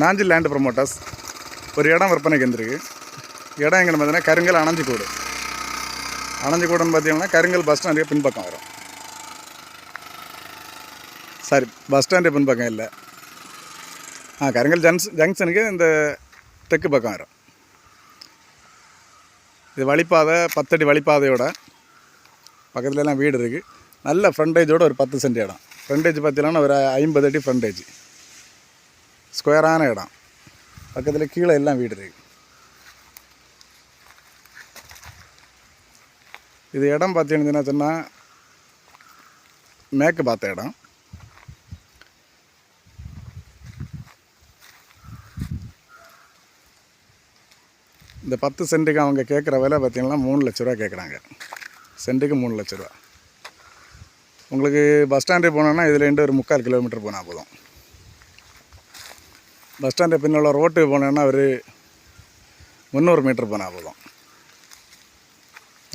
Nanjil land promoters ஒரு இடம் விற்பனைக்கு வந்திருக்கு இடம் எங்கன்னு பார்த்தீங்கன்னா கருங்கல் அணஞ்சிக்கூடு. அணைஞ்சிக்கூடுன்னு பார்த்தீங்கன்னா கருங்கல் பஸ் ஸ்டாண்டுக்கு பின்பக்கம் வரும். சாரி பஸ் ஸ்டாண்டு பின்பக்கம் இல்லை. ஆ கருங்கல் ஜங்ஸ் ஜங்ஷனுக்கு இந்த தெற்கு பக்கம் வரும். இது வழிப்பாதை பத்தடி வழிப்பாதையோட பக்கத்துலலாம் வீடு இருக்குது நல்ல ஃப்ரண்டேஜோட ஒரு பத்து சென்ட் இடம். ஃப்ரண்டேஜ் பார்த்தீங்கன்னா ஒரு ஐம்பது அடி ஃப்ரண்டேஜ் ஸ்கொயரான இடம். பக்கத்தில் கீழே எல்லாம் வீடு இருக்குது இது இடம் பார்த்தீங்கன்னா சொன்னால் மேற்கு பார்த்த இடம். இந்த பத்து சென்ட்டுக்கு அவங்க கேட்குற விலை பார்த்தீங்கன்னா மூணு லட்ச ரூபா கேட்குறாங்க சென்ட்டுக்கு மூணு லட்ச ரூபா. உங்களுக்கு பஸ் ஸ்டாண்டு போனோன்னா இதுலேருந்து ஒரு முக்கால் கிலோமீட்டர் போனால் போதும். பஸ் ஸ்டாண்டு பின்னால் ரோட்டு போனோன்னா ஒரு முந்நூறு மீட்டர் போனால் போதும்.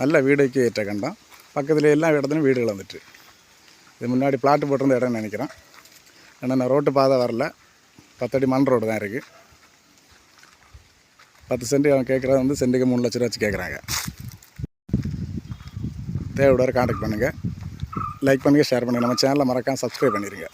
நல்ல வீடுக்கு ஏற்ற கண்டம். பக்கத்தில் எல்லா இடத்துலையும் வீடுகள் வந்துட்டு இது முன்னாடி பிளாட்டு போட்டிருந்த இடம்னு நினைக்கிறேன். ஏன்னா நான் ரோட்டு பாதை வரல. பத்தடி மண் ரோடு தான் இருக்குது பத்து சென்ட் அவன் கேட்குறது வந்து சென்ட்டுக்கு மூணு லட்ச ரூபா வச்சு கேட்குறாங்க. தேவையோட காண்டக்ட் பண்ணுங்கள் லைக் பண்ணுங்கள் ஷேர் பண்ணுங்கள் நம்ம சேனலை மறக்காமல் சப்ஸ்கிரைப் பண்ணிடுங்க